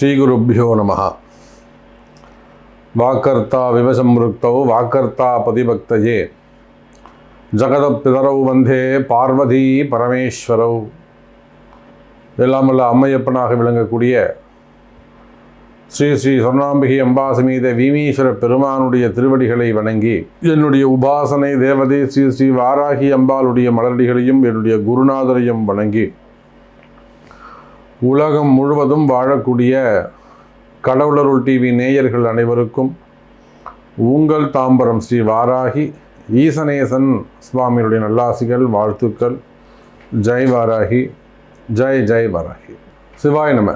ஸ்ரீகுருப்பியோ நம. வாக்கர்த்தா விவசம்ருக்தௌ வாக்கர்த்தா பதிபக்தயே. ஜகதப்பிதரௌ வந்தே பார்வதி பரமேஸ்வரௌ. எல்லாம் அம்மையப்பனாக விளங்கக்கூடிய ஸ்ரீ ஸ்ரீ சொர்ணாம்பிகை அம்பாசமீத வீமீஸ்வர பெருமானுடைய திருவடிகளை வணங்கி என்னுடைய உபாசனை தேவதை ஸ்ரீ ஸ்ரீ வாராகி அம்பாளுடைய மலரடிகளையும் என்னுடைய குருநாதரையும் வணங்கி உலகம் முழுவதும் வாழக்கூடிய கடவுளருள் டிவி நேயர்கள் அனைவருக்கும் உங்கள் தாம்பரம் ஸ்ரீ வாராகி ஈசனேசன் சுவாமியுடைய நல்லாசிகள் வாழ்த்துக்கள். ஜெய் வாராகி ஜெய் ஜெய் வாராகி. சிவாய் நம.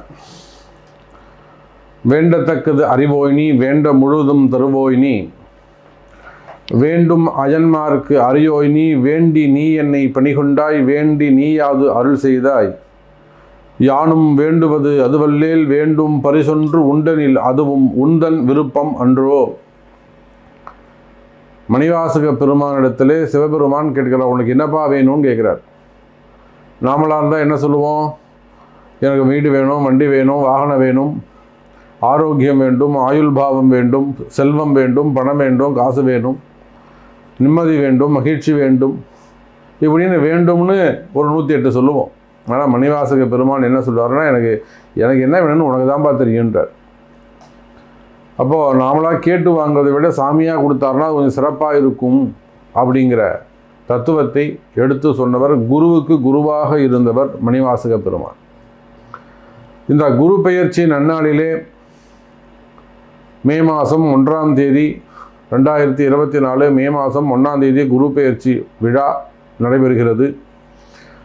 வேண்டத்தக்கது அறிவோய்னி வேண்ட முழுதும் தருவோய்னி. வேண்டும் அயன்மார்க்கு அறியோய்னி வேண்டி நீ என்னை பணிகொண்டாய் வேண்டி நீயாது அருள் செய்தாய். யானும் வேண்டுவது அதுவல்லேல் வேண்டும் பரிசொன்று உண்டனில் அதுவும் உந்தன் விருப்பம் அன்றோ. மணிவாசக பெருமானிடத்திலே சிவபெருமான் கேட்கிறார் உனக்கு என்னப்பா வேணும்னு கேட்குறார். நாமளாக இருந்தால் என்ன சொல்லுவோம்? எனக்கு வீடு வேணும் வண்டி வேணும் வாகனம் வேணும் ஆரோக்கியம் வேண்டும் ஆயுள் பாவம் வேண்டும் செல்வம் வேண்டும் பணம் வேண்டும் காசு வேணும் நிம்மதி வேண்டும் மகிழ்ச்சி வேண்டும். இப்படின்னு வேண்டும்னு ஒரு நூற்றி எட்டு சொல்லுவோம். ஆனால் மணிவாசக பெருமான் என்ன சொல்றாருன்னா எனக்கு எனக்கு என்ன வேணும்னு உனக்கு தான்ப்பா தெரியுன்றார் அப்போது நாமளாக கேட்டு வாங்குறதை விட சாமியாக கொடுத்தாருன்னா அது கொஞ்சம் சிறப்பாக இருக்கும் அப்படிங்கிற தத்துவத்தை எடுத்து சொன்னவர் குருவுக்கு குருவாக இருந்தவர் மணிவாசக பெருமான். இந்த குரு பெயர்ச்சி நன்னாளிலே மே மாதம் ஒன்றாம் தேதி ரெண்டாயிரத்தி இருபத்தி நாலு மே மாதம் ஒன்றாம் தேதி குரு பெயர்ச்சி விழா நடைபெறுகிறது.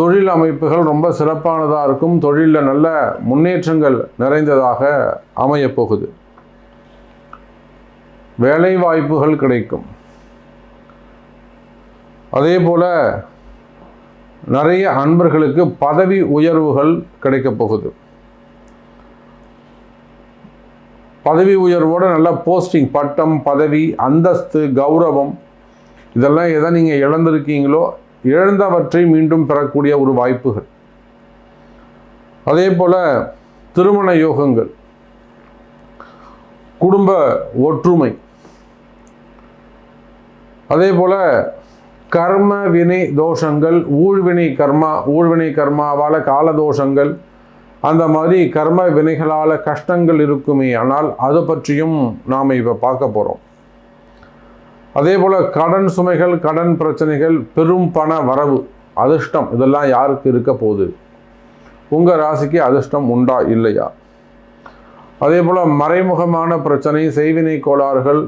தொழில் அமைப்புகள் ரொம்ப சிறப்பானதாக இருக்கும். தொழிலில் நல்ல முன்னேற்றங்கள் நிறைந்ததாக அமையப் போகுது வேலை வாய்ப்புகள் கிடைக்கும். அதே போல் நிறைய அன்பர்களுக்கு பதவி உயர்வுகள் கிடைக்கப் போகுது. பதவி உயர்வோடு நல்ல போஸ்டிங் பட்டம் பதவி அந்தஸ்து கௌரவம் இதெல்லாம் எதை நீங்கள் இழந்திருக்கீங்களோ இழந்தவற்றை மீண்டும் பெறக்கூடிய ஒரு வாய்ப்புகள். அதே போல் திருமண யோகங்கள் குடும்ப ஒற்றுமை அதே போல் கர்ம வினை தோஷங்கள் ஊழ்வினை கர்மா ஊழ்வினை கர்மாவால் கால தோஷங்கள் அந்த மாதிரி கர்ம வினைகளால் கஷ்டங்கள் இருக்குமே ஆனால் அது பற்றியும் நாம் இப்போ பார்க்க போகிறோம் அதே போல் கடன் சுமைகள் கடன் பிரச்சனைகள் பெரும் பண வரவு அதிர்ஷ்டம் இதெல்லாம் யாருக்கு இருக்க போகுது? உங்கள் ராசிக்கு அதிர்ஷ்டம் உண்டா இல்லையா? அதே போல் மறைமுகமான பிரச்சனை செய்வினை கோளாறுகள்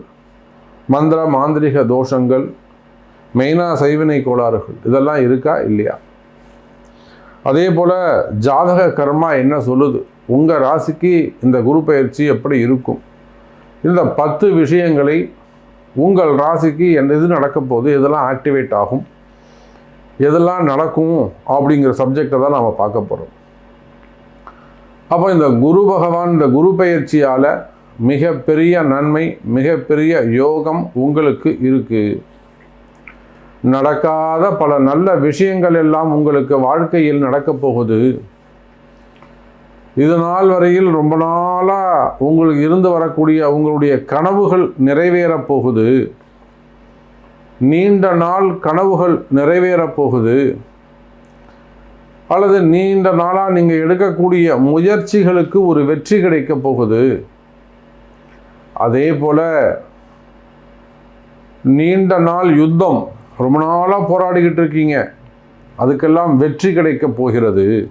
மந்திர மாந்திரிக தோஷங்கள் மெயினாக செய்வினை கோளாறுகள் இதெல்லாம் இருக்கா இல்லையா? அதே போல் ஜாதக கர்மா என்ன சொல்லுது? உங்கள் ராசிக்கு இந்த குரு பயிற்சி எப்படி இருக்கும்? இந்த பத்து விஷயங்களை உங்கள் ராசிக்கு என்ன இது நடக்க போகுது எதெல்லாம் ஆக்டிவேட் ஆகும் எதெல்லாம் நடக்கும் அப்படிங்கிற சப்ஜெக்டை தான் நாம் பார்க்க போகிறோம் அப்போ இந்த குரு பகவான் இந்த குரு பயிற்சியால் மிகப்பெரிய நன்மை மிகப்பெரிய யோகம் உங்களுக்கு இருக்குது நடக்காத பல நல்ல விஷயங்கள் எல்லாம் உங்களுக்கு வாழ்க்கையில் நடக்கப் போகுது. இது நாள் வரையில் ரொம்ப நாளாக உங்களுக்கு இருந்து வரக்கூடிய உங்களுடைய கனவுகள் நிறைவேறப் போகுது. நீண்ட நாள் கனவுகள் நிறைவேறப் போகுது. அல்லது நீண்ட நாளாக நீங்கள் எடுக்கக்கூடிய முயற்சிகளுக்கு ஒரு வெற்றி கிடைக்கப் போகுது. அதே போல் நீண்ட நாள் யுத்தம் ரொம்ப நாளாக போராடிக்கிட்டு இருக்கீங்க. அதுக்கெல்லாம் வெற்றி கிடைக்கப் போகிறது.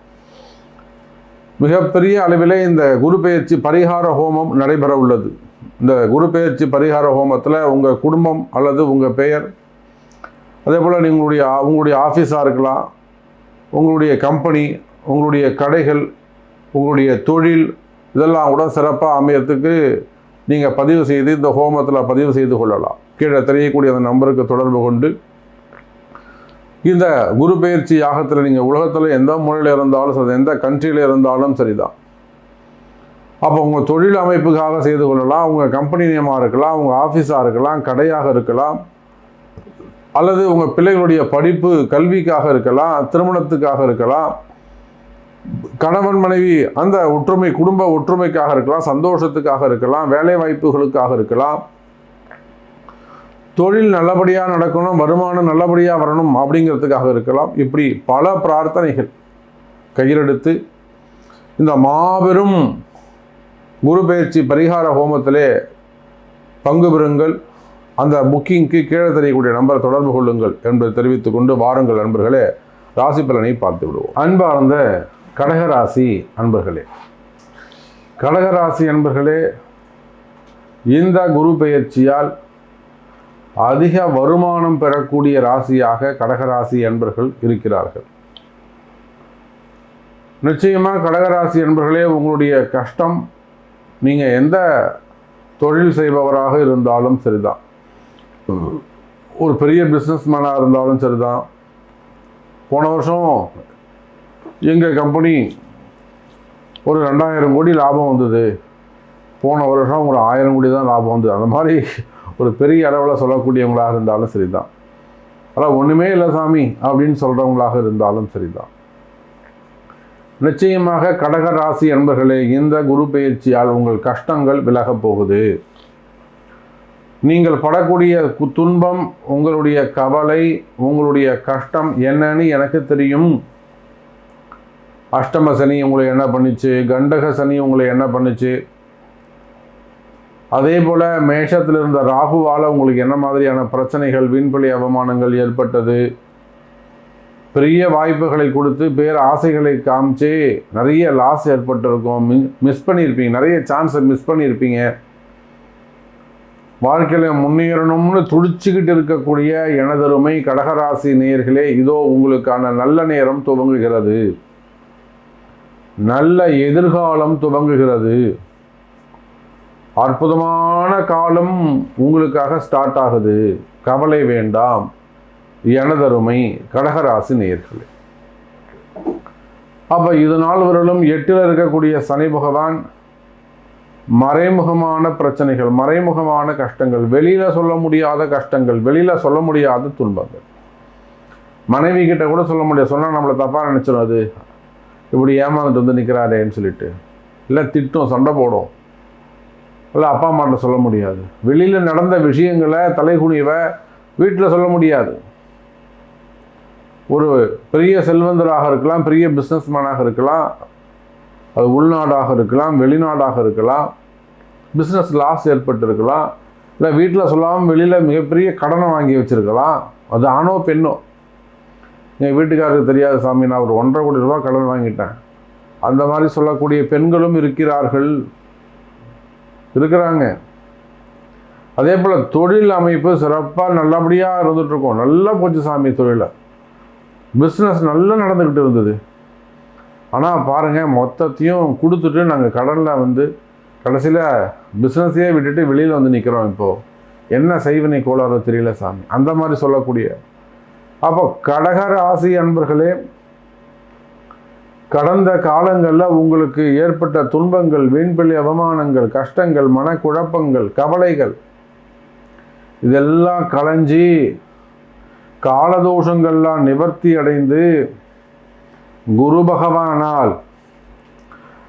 மிகப்பெரிய அளவில் இந்த குரு பெயர்ச்சி பரிகார ஹோமம் நடைபெற உள்ளது. இந்த குரு பெயர்ச்சி பரிகார ஹோமத்தில் உங்கள் குடும்பம் அல்லது உங்கள் பெயர் அதே போல் நீங்களுடைய உங்களுடைய ஆஃபீஸாக இருக்கலாம் உங்களுடைய கம்பெனி உங்களுடைய கடைகள் உங்களுடைய தொழில் இதெல்லாம் கூட சிறப்பாக அமையறதுக்கு நீங்கள் பதிவு செய்து இந்த ஹோமத்தில் பதிவு செய்து கொள்ளலாம். கீழே தெரியக்கூடிய அந்த நம்பருக்கு தொடர்பு கொண்டு இந்த குரு பயிற்சி யாகத்தில் நீங்கள் உலகத்தில் எந்த மூலையில் இருந்தாலும் சரி எந்த கண்ட்ரியில் இருந்தாலும் சரிதான். அப்போ உங்கள் தொழில் அமைப்புக்காக செய்து கொள்ளலாம் உங்கள் கம்பெனி நியமாக இருக்கலாம் உங்கள் ஆஃபீஸாக இருக்கலாம் கடையாக இருக்கலாம் அல்லது உங்கள் பிள்ளைகளுடைய படிப்பு கல்விக்காக இருக்கலாம் திருமணத்துக்காக இருக்கலாம் கணவன் மனைவி அந்த ஒற்றுமை குடும்ப ஒற்றுமைக்காக இருக்கலாம் சந்தோஷத்துக்காக இருக்கலாம் வேலை வாய்ப்புகளுக்காக இருக்கலாம் தொழில் நல்லபடியாக நடக்கணும் வருமானம் நல்லபடியாக வரணும் அப்படிங்கிறதுக்காக இருக்கலாம். இப்படி பல பிரார்த்தனைகள் கையிலெடுத்து இந்த மாபெரும் குரு பயிற்சி பரிகார ஹோமத்திலே பங்கு பெறுங்கள். அந்த புக்கிங்க்கு கீழே தெரியக்கூடிய நம்பரை தொடர்பு கொள்ளுங்கள் என்பதை தெரிவித்துக் கொண்டு வாருங்கள் நண்பர்களே ராசி பலனை பார்த்து விடுவோம். அன்பார்ந்த கடகராசி அன்பர்களே. கடகராசி அன்பர்களே இந்த குரு பெயர்ச்சியால் அதிக வருமானம் பெறக்கூடிய ராசியாக கடகராசி என்பர்கள் இருக்கிறார்கள். நிச்சயமாக கடகராசி என்பர்களே உங்களுடைய கஷ்டம் நீங்கள் எந்த தொழில் செய்பவராக இருந்தாலும் சரிதான். ஒரு பெரிய பிஸ்னஸ் மேனாக இருந்தாலும் சரிதான். போன வருஷம் எங்கள் கம்பெனி ஒரு ரெண்டாயிரம் கோடி லாபம் வந்தது. போன வருஷம் ஒரு ஆயிரம் கோடி தான் லாபம் வந்தது. அந்த மாதிரி ஒரு பெரிய அளவில் சொல்லக்கூடியவங்களாக இருந்தாலும் சரிதான். ஆனால் ஒன்றுமே இல்லை சாமி அப்படின்னு சொல்கிறவங்களாக இருந்தாலும் சரிதான். நிச்சயமாக கடக ராசி என்பர்களே இந்த குரு பயிற்சியால் உங்கள் கஷ்டங்கள் விலகப் போகுது. நீங்கள் படக்கூடிய துன்பம் உங்களுடைய கவலை உங்களுடைய கஷ்டம் என்னன்னு எனக்கு தெரியும். அஷ்டம சனி உங்களை என்ன பண்ணுச்சு கண்டக சனி உங்களை என்ன பண்ணுச்சு அதே போல் மேஷத்தில் இருந்த ராகுவால் உங்களுக்கு என்ன மாதிரியான பிரச்சனைகள் வீண்பலி அவமானங்கள் ஏற்பட்டது? பெரிய வாய்ப்புகளை கொடுத்து பேர் ஆசைகளை காமிச்சு நிறைய லாஸ் ஏற்பட்டிருக்கும். மிஸ் பண்ணியிருப்பீங்க. நிறைய சான்ஸை மிஸ் பண்ணியிருப்பீங்க. வாழ்க்கையில் முன்னேறணும்னு துடிச்சுக்கிட்டு இருக்கக்கூடிய எனதருமை கடகராசி நேயர்களே இதோ உங்களுக்கான நல்ல நேரம் துவங்குகிறது. நல்ல எதிர்காலம் துவங்குகிறது. அற்புதமான காலம் உங்களுக்காக ஸ்டார்ட் ஆகுது. கவலை வேண்டாம். எனதருமை கடகராசி நேர்களே அப்போ இது நாள் வரலும் எட்டில் இருக்கக்கூடிய சனி பகவான் மறைமுகமான பிரச்சனைகள் மறைமுகமான கஷ்டங்கள் வெளியில் சொல்ல முடியாத கஷ்டங்கள் வெளியில் சொல்ல முடியாத துன்பங்கள். மனைவி கிட்ட கூட சொல்ல முடியாது. சொன்னால் நம்மளை தப்பாக நினச்சிடும் அது. இப்படி ஏமாந்துட்டு வந்து நிற்கிறாரேன்னு சொல்லிட்டு. இல்லை திட்டம் சண்டை போடும். இல்லை அப்பா அம்மாட்ட சொல்ல முடியாது. வெளியில் நடந்த விஷயங்களை தலைகுனிவை வீட்டில் சொல்ல முடியாது. ஒரு பெரிய செல்வந்தராக இருக்கலாம் பெரிய பிஸ்னஸ்மேனாக இருக்கலாம் அது உள்நாடாக இருக்கலாம் வெளிநாடாக இருக்கலாம் பிஸ்னஸ் லாஸ் ஏற்பட்டிருக்கலாம் இல்லை வீட்டில் சொல்லாமல் வெளியில் மிகப்பெரிய கடனை வாங்கி வச்சுருக்கலாம் அது ஆணோ பெண்ணோ. எங்கள் வீட்டுக்காரருக்கு தெரியாத சாமி நான் ஒரு ஒன்றரை கோடி ரூபா கடன் வாங்கிட்டேன். அந்த மாதிரி சொல்லக்கூடிய பெண்களும் இருக்கிறார்கள். இருக்கிறாங்க. அதே போல் தொழில் அமைப்பு சிறப்பாக நல்லபடியாக இருந்துகிட்ருக்கோம் நல்லா போச்சு சாமி தொழிலை. பிஸ்னஸ் நல்லா நடந்துக்கிட்டு இருந்தது. ஆனால் பாருங்கள் மொத்தத்தையும் கொடுத்துட்டு நாங்கள் கடனில் வந்து கடைசியில் பிஸ்னஸையே விட்டுட்டு வெளியில் வந்து நிற்கிறோம் இப்போது என்ன செய்வினை கோளாறு தெரியல சாமி. அந்த மாதிரி சொல்லக்கூடிய. அப்போ கடகர ஆசி அன்பர்களே கடந்த காலங்களில் உங்களுக்கு ஏற்பட்ட துன்பங்கள் வீண்பள்ளி அவமானங்கள் கஷ்டங்கள் மனக்குழப்பங்கள் கவலைகள் இதெல்லாம் களைஞ்சி காலதோஷங்கள்லாம் நிவர்த்தி அடைந்து குரு பகவானால்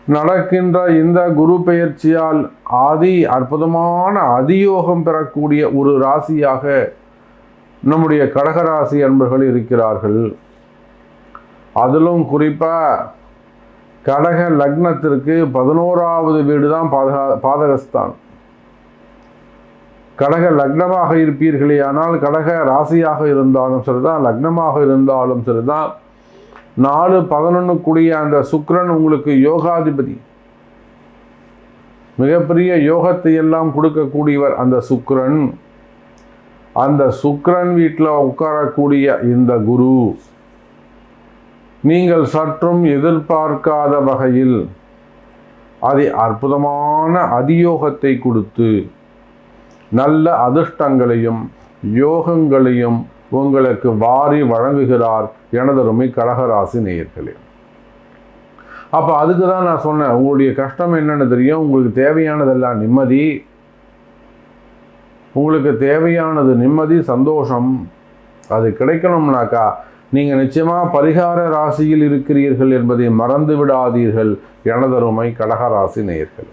நடக்கின்ற இந்த குரு பெயர்ச்சியால் ஆதி அற்புதமான அதியோகம் பெறக்கூடிய ஒரு ராசியாக நம்முடைய கடகராசி அன்பர்கள் இருக்கிறார்கள். அதிலும் குறிப்பாக கடக லக்னத்திற்கு பதினோராவது வீடு தான் பாதகா பாதகஸ்தான் கடக லக்னமாக இருப்பீர்களே ஆனால் கடக ராசியாக இருந்தாலும் சரிதான் லக்னமாக இருந்தாலும் சரிதான். நாலு பதினொன்று கூடிய அந்த சுக்ரன் உங்களுக்கு யோகாதிபதி. மிகப்பெரிய யோகத்தை எல்லாம் கொடுக்கக்கூடியவர் அந்த சுக்ரன் அந்த சுக்ரன் வீட்டில் உட்காரக்கூடிய இந்த குரு. நீங்கள் சற்றும் எதிர்பார்க்காத வகையில் அதை அற்புதமான அதியோகத்தை கொடுத்து நல்ல அதிர்ஷ்டங்களையும் யோகங்களையும் உங்களுக்கு வாரி வழங்குகிறார் எனதருமை கடகராசி நேயர்களே. அப்போ அதுக்கு தான் நான் சொன்னேன் உங்களுடைய கஷ்டம் என்னென்னு தெரியும் உங்களுக்கு தேவையானதெல்லாம் நிம்மதி. உங்களுக்கு தேவையானது நிம்மதி சந்தோஷம் அது கிடைக்கணும்னாக்கா நீங்கள் நிச்சயமாக பரிகார ராசியில் இருக்கிறீர்கள் என்பதை மறந்து விடாதீர்கள் எனதருமை கடகராசி நேயர்கள்.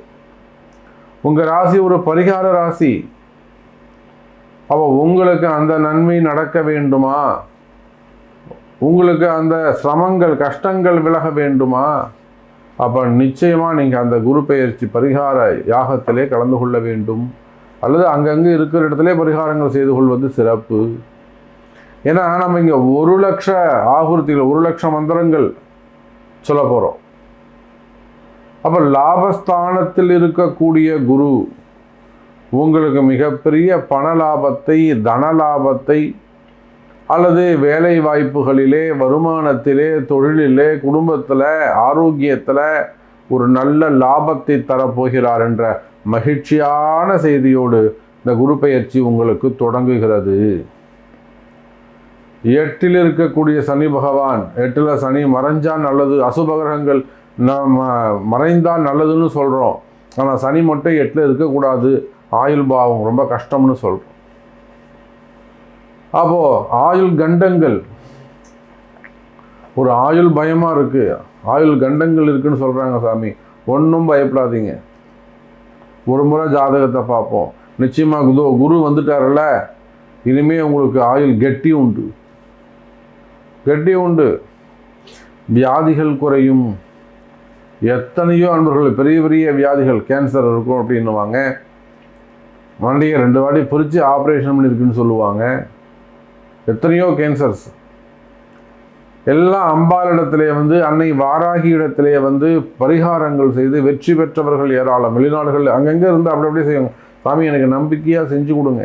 உங்கள் ராசி ஒரு பரிகார ராசி. அப்போ உங்களுக்கு அந்த நன்மை நடக்க வேண்டுமா? உங்களுக்கு அந்த சிரமங்கள் கஷ்டங்கள் விலக வேண்டுமா? அப்போ நிச்சயமாக நீங்கள் அந்த குரு பெயர்ச்சி பரிகார யாகத்திலே கலந்து கொள்ள வேண்டும். அல்லது அங்கங்கே இருக்கிற இடத்துல பரிகாரங்கள் செய்து கொள்வது சிறப்பு. ஏன்னா நம்ம இங்கே ஒரு லட்ச ஆகுர்த்திகள் ஒரு லட்சம் மந்திரங்கள் சொல்ல போகிறோம் அப்போ லாபஸ்தானத்தில் இருக்கக்கூடிய குரு உங்களுக்கு மிகப்பெரிய பண லாபத்தை தன லாபத்தை அல்லது வேலை வாய்ப்புகளிலே வருமானத்திலே தொழிலிலே குடும்பத்தில் ஆரோக்கியத்தில் ஒரு நல்ல லாபத்தை தரப்போகிறார் என்ற மகிழ்ச்சியான செய்தியோடு இந்த குரு பயிற்சி உங்களுக்கு தொடங்குகிறது. எட்டில் இருக்கக்கூடிய சனி பகவான் எட்டில் சனி மறைஞ்சால் நல்லது அசுபகிரகங்கள் நம்ம மறைந்தால் நல்லதுன்னு சொல்கிறோம் ஆனால் சனி மட்டும் எட்டில் இருக்கக்கூடாது. ஆயுள் பாவம் ரொம்ப கஷ்டம்னு சொல்கிறோம் அப்போது ஆயுள் கண்டங்கள். ஒரு ஆயுள் பயமாக இருக்குது ஆயுள் கண்டங்கள் இருக்குன்னு சொல்கிறாங்க சாமி. ஒன்றும் பயப்படாதீங்க. ஒரு முறை ஜாதகத்தை பார்ப்போம். நிச்சயமாக குரு குரு வந்துட்டார்ல இனிமேல் உங்களுக்கு ஆயுள் கெட்டி உண்டு. கெட்டி உண்டு. வியாதிகள் குறையும். எத்தனையோ அன்பர்கள் பெரிய பெரிய வியாதிகள் கேன்சர் இருக்கும் அப்படின்னுவாங்க. மண்டையை ரெண்டு வாட்டி பிரித்து ஆப்ரேஷன் பண்ணியிருக்குன்னு சொல்லுவாங்க. எத்தனையோ கேன்சர்ஸ் எல்லா அம்பாளிடத்திலே வந்து அன்னை வாராகி இடத்திலே வந்து பரிகாரங்கள் செய்து வெற்றி பெற்றவர்கள் ஏராளம். வெளிநாடுகள் அங்கங்கே இருந்து அப்படி அப்படியே செய்வாங்க. சாமி எனக்கு நம்பிக்கையாக செஞ்சு கொடுங்க.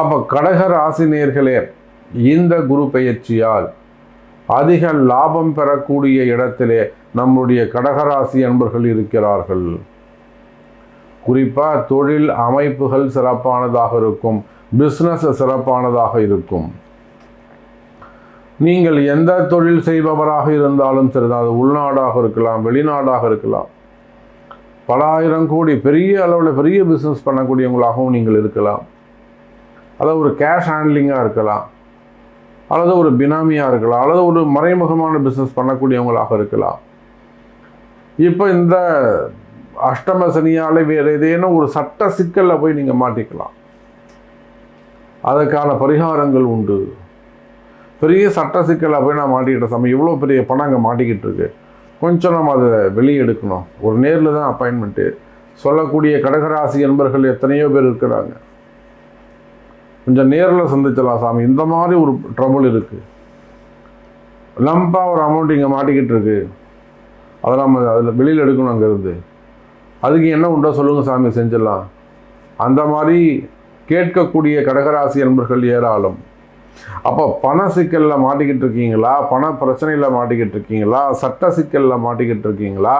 அப்போ கடகர் ஆசினியர்களே இந்த குரு பெயர்ச்சியால் அதிக லாபம் பெறக்கூடிய இடத்திலே நம்முடைய கடகராசி அன்பர்கள் இருக்கிறார்கள். குறிப்பாக தொழில் அமைப்புகள் சிறப்பானதாக இருக்கும் பிஸ்னஸ் சிறப்பானதாக இருக்கும். நீங்கள் எந்த தொழில் செய்பவராக இருந்தாலும் சரிதான் அது உள்நாடாக இருக்கலாம் வெளிநாடாக இருக்கலாம். பல ஆயிரம் கோடி பெரிய அளவில் பெரிய பிஸ்னஸ் பண்ணக்கூடியவங்களாகவும் நீங்கள் இருக்கலாம். அதாவது ஒரு கேஷ் ஹேண்ட்லிங்காக இருக்கலாம். அல்லது ஒரு பினாமியாக இருக்கலாம் அல்லது ஒரு மறைமுகமான பிஸ்னஸ் பண்ணக்கூடியவங்களாக இருக்கலாம். இப்போ இந்த அஷ்டம சனியால் வேறு ஏதேனும் ஒரு சட்ட சிக்கலில் போய் நீங்கள் மாட்டிக்கலாம். அதற்கான பரிகாரங்கள் உண்டு. பெரிய சட்ட சிக்கலில் போய் நான் மாட்டிக்கிட்ட சமயம் இவ்வளோ பெரிய பணம் அங்கே மாட்டிக்கிட்டு இருக்கு. கொஞ்சம் நம்ம அதை வெளியே எடுக்கணும். ஒரு நேரில் தான் அப்பாயின்மெண்ட்டு சொல்லக்கூடிய கடகராசி என்பர்கள் எத்தனையோ பேர் இருக்கிறாங்க. கொஞ்சம் நேரில் சந்திச்சலாம் சாமி. இந்த மாதிரி ஒரு ட்ரபுள் இருக்குது லம்பாக ஒரு அமௌண்ட் இங்கே மாட்டிக்கிட்டு இருக்கு. அதை நம்ம அதில் வெளியில் எடுக்கணும் அங்கேருந்து. அதுக்கு என்ன உண்டோ சொல்லுங்கள் சாமி செஞ்சிடலாம். அந்த மாதிரி கேட்கக்கூடிய கடகராசி என்பர்கள் ஏராளம். அப்போ பண சிக்கலில் மாட்டிக்கிட்டு இருக்கீங்களா? பண பிரச்சனையில் மாட்டிக்கிட்டு இருக்கீங்களா? சட்ட சிக்கலில் மாட்டிக்கிட்டு இருக்கீங்களா?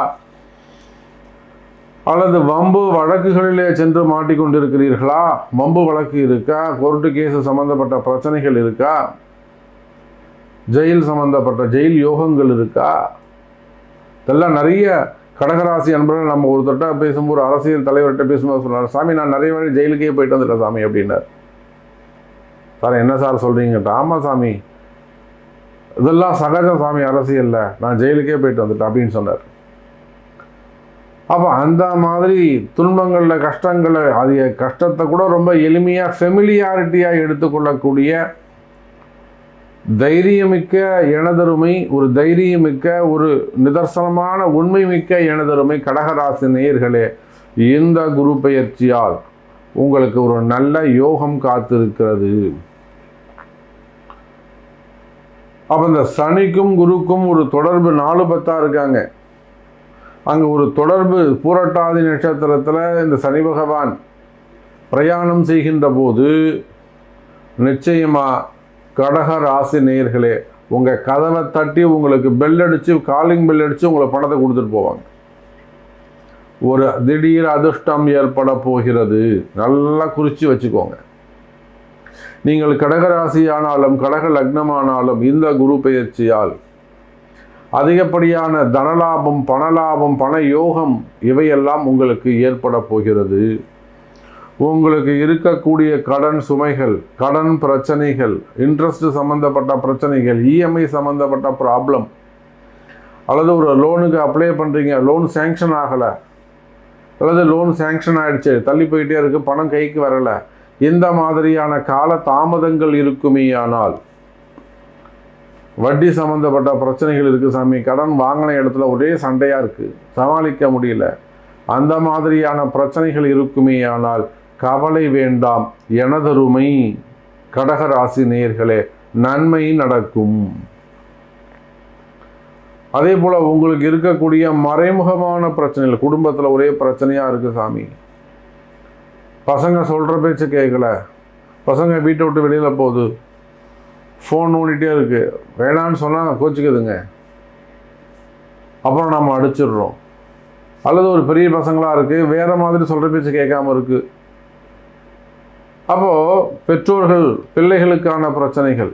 அல்லது வம்பு வழக்குகளிலே சென்று மாட்டிக்கொண்டிருக்கிறீர்களா? வம்பு வழக்கு இருக்கா? கோர்ட்டு கேஸு சம்மந்தப்பட்ட பிரச்சனைகள் இருக்கா? ஜெயில் சம்மந்தப்பட்ட ஜெயில் யோகங்கள் இருக்கா? இதெல்லாம் நிறைய கடகராசி அன்பர்கள் நம்ம ஒருத்தர்கிட்ட பேசும்போது அரசியல் தலைவர்கிட்ட பேசும்போது சொன்னார் சாமி நான் நிறைய வேலை ஜெயிலுக்கே போயிட்டு வந்துட்டேன் சாமி அப்படின்னார். சார் என்ன சார் சொல்கிறீங்கட்டா ஆமாம் சாமி. இதெல்லாம் சகஜம் சாமி அரசியல்ல. நான் ஜெயிலுக்கே போயிட்டு வந்துட்டேன் அப்படின்னு சொன்னார். அப்போ அந்த மாதிரி துன்பங்களில் கஷ்டங்களை அது கஷ்டத்தை கூட ரொம்ப எளிமையாக ஃபெமிலியாரிட்டியாக எடுத்துக்கொள்ளக்கூடிய தைரியமிக்க எனதருமை ஒரு தைரியமிக்க ஒரு நிதர்சனமான உண்மை மிக்க எனதருமை கடகராசி நேயர்களே இந்த குரு பயிற்சியால் உங்களுக்கு ஒரு நல்ல யோகம் காத்திருக்கிறது. அப்போ இந்த சனிக்கும் குருக்கும் ஒரு தொடர்பு நாலு பத்தா இருக்காங்க. அங்கே ஒரு தொடர்பு பூரட்டாதி நட்சத்திரத்தில் இந்த சனி பகவான் பிரயாணம் செய்கின்ற போது நிச்சயமாக கடக ராசி நேயர்களே உங்கள் கதவை தட்டி உங்களுக்கு பெல் அடித்து காலிங் பெல் அடித்து உங்களை பணத்தை கொடுத்துட்டு போவாங்க. ஒரு திடீர் அதிர்ஷ்டம் ஏற்பட போகிறது. நல்லா குறித்து வச்சுக்கோங்க. நீங்கள் கடகராசி ஆனாலும் கடக லக்னமானாலும் இந்த குரு பெயர்ச்சியால் அதிகப்படியான தனலாபம் பணலாபம் பண யோகம் இவையெல்லாம் உங்களுக்கு ஏற்பட போகிறது. உங்களுக்கு இருக்கக்கூடிய கடன் சுமைகள் கடன் பிரச்சனைகள் இன்ட்ரெஸ்ட் சம்மந்தப்பட்ட பிரச்சனைகள் இஎம்ஐ சம்மந்தப்பட்ட ப்ராப்ளம் அல்லது ஒரு லோனுக்கு அப்ளை பண்ணுறீங்க லோன் சேங்ஷன் ஆகலை அல்லது லோன் சேங்ஷன் ஆகிடுச்சு தள்ளி போயிட்டே இருக்குது பணம் கைக்கு வரலை இந்த மாதிரியான கால தாமதங்கள் இருக்குமே ஆனால் வட்டி சம்மந்தப்பட்ட பிரச்சனைகள் இருக்குது சாமி. கடன் வாங்கின இடத்துல ஒரே சண்டையாக இருக்குது சமாளிக்க முடியல. அந்த மாதிரியான பிரச்சனைகள் இருக்குமே ஆனால் கவலை வேண்டாம். எனதருமை கடகராசி நேயர்களே நன்மை நடக்கும். அதே போல் உங்களுக்கு இருக்கக்கூடிய மறைமுகமான பிரச்சனைகள் குடும்பத்தில் ஒரே பிரச்சனையாக இருக்குது சாமி. பசங்க சொல்கிற பேச்சு கேட்கல பசங்க வீட்டை விட்டு வெளியில் போகுது. ஃபோன் நோண்டிகிட்டே இருக்குது வேணான்னு சொன்னால் கோச்சிக்குதுங்க. அப்புறம் நம்ம அடிச்சிடுறோம். அல்லது ஒரு பெரிய பசங்களாக இருக்குது வேறு மாதிரி சொல்கிற பேச்சு கேட்காம இருக்குது அப்போது பெற்றோர்கள் பிள்ளைகளுக்கான பிரச்சனைகள்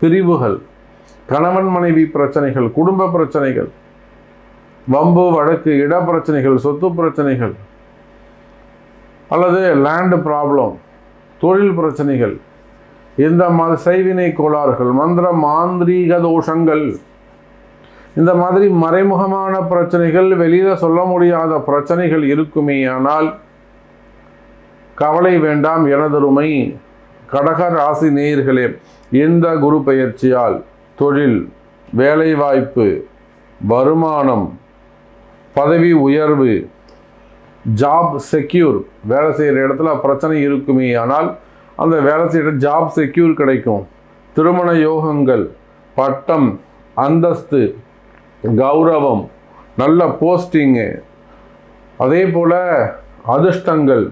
பிரிவுகள் கணவன் மனைவி பிரச்சனைகள் குடும்ப பிரச்சனைகள் வம்பு வழக்கு இட பிரச்சனைகள் சொத்து பிரச்சனைகள் அல்லது லேண்டு ப்ராப்ளம் தொழில் பிரச்சனைகள் இந்த மாதிரி செய்வினை கோளாறுகள் மந்திர மாந்திரீக தோஷங்கள் இந்த மாதிரி மறைமுகமான பிரச்சனைகள் வெளியில் சொல்ல முடியாத பிரச்சனைகள் இருக்குமே ஆனால் கவலை வேண்டாம் எனதருமை கடக ராசி நேயர்களே இந்த குரு பயிற்சியால் தொழில் வேலைவாய்ப்பு வருமானம் பதவி உயர்வு ஜாப் செக்யூர் வேலை செய்கிற இடத்துல பிரச்சனை இருக்குமே ஆனால் அந்த வேலை செய்கிற ஜாப் செக்யூர் கிடைக்கும். திருமண யோகங்கள் பட்டம் அந்தஸ்து கௌரவம் நல்ல போஸ்டிங்கு அதே போல் அதிர்ஷ்டங்கள்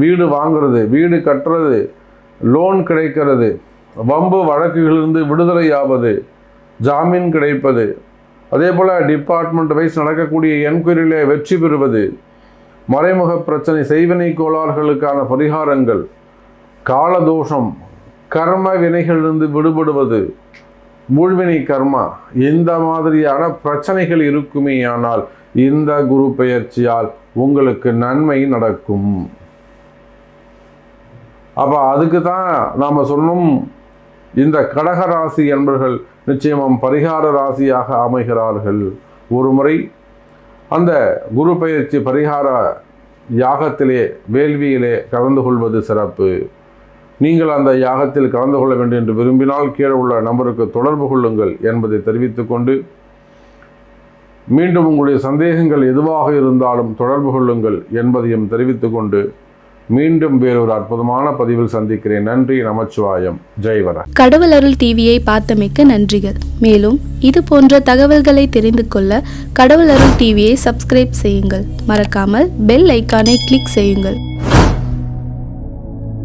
வீடு வாங்குறது வீடு கட்டுறது லோன் கிடைக்கிறது வம்பு வழக்குகளிலிருந்து விடுதலை ஆவது ஜாமீன் கிடைப்பது. அதே போல் டிபார்ட்மெண்ட் வைஸ் நடக்கக்கூடிய என்கொயரியிலே வெற்றி பெறுவது. மறைமுக பிரச்சனை செய்வினை கோளாறுகளுக்கான பரிகாரங்கள். காலதோஷம் கர்ம வினைகளிலிருந்து விடுபடுவது மூழ்வினை கர்மா இந்த மாதிரியான பிரச்சனைகள் இருக்குமே ஆனால் இந்த குரு பெயர்ச்சியால் உங்களுக்கு நன்மை நடக்கும். அப்போ அதுக்கு தான் நாம் சொன்னோம் இந்த கடக ராசி என்பர்கள் நிச்சயமும் பரிகார ராசியாக அமைகிறார்கள். ஒரு முறை அந்த குரு பயிற்சி பரிகார யாகத்திலே வேள்வியிலே கலந்து கொள்வது சிறப்பு. நீங்கள் அந்த யாகத்தில் கலந்து கொள்ள வேண்டும் என்று விரும்பினால் கீழே உள்ள நம்பருக்கு தொடர்பு கொள்ளுங்கள் என்பதை தெரிவித்துக்கொண்டு மீண்டும் உங்களுடைய சந்தேகங்கள் எதுவாக இருந்தாலும் தொடர்பு கொள்ளுங்கள் என்பதையும் தெரிவித்துக்கொண்டு மீண்டும் வேறொரு அற்புதமான பதிவில் சந்திக்கிறேன். நன்றி நமச்சிவாயம். ஜெய்வர கடவுள் அருள் டிவியை பார்த்தமைக்க நன்றிகள். மேலும் இது போன்ற தகவல்களை தெரிந்து கொள்ள கடவுள் அருள் டிவியை சப்ஸ்கிரைப் செய்யுங்கள். மறக்காமல் பெல் ஐக்கானை கிளிக் செய்யுங்கள்.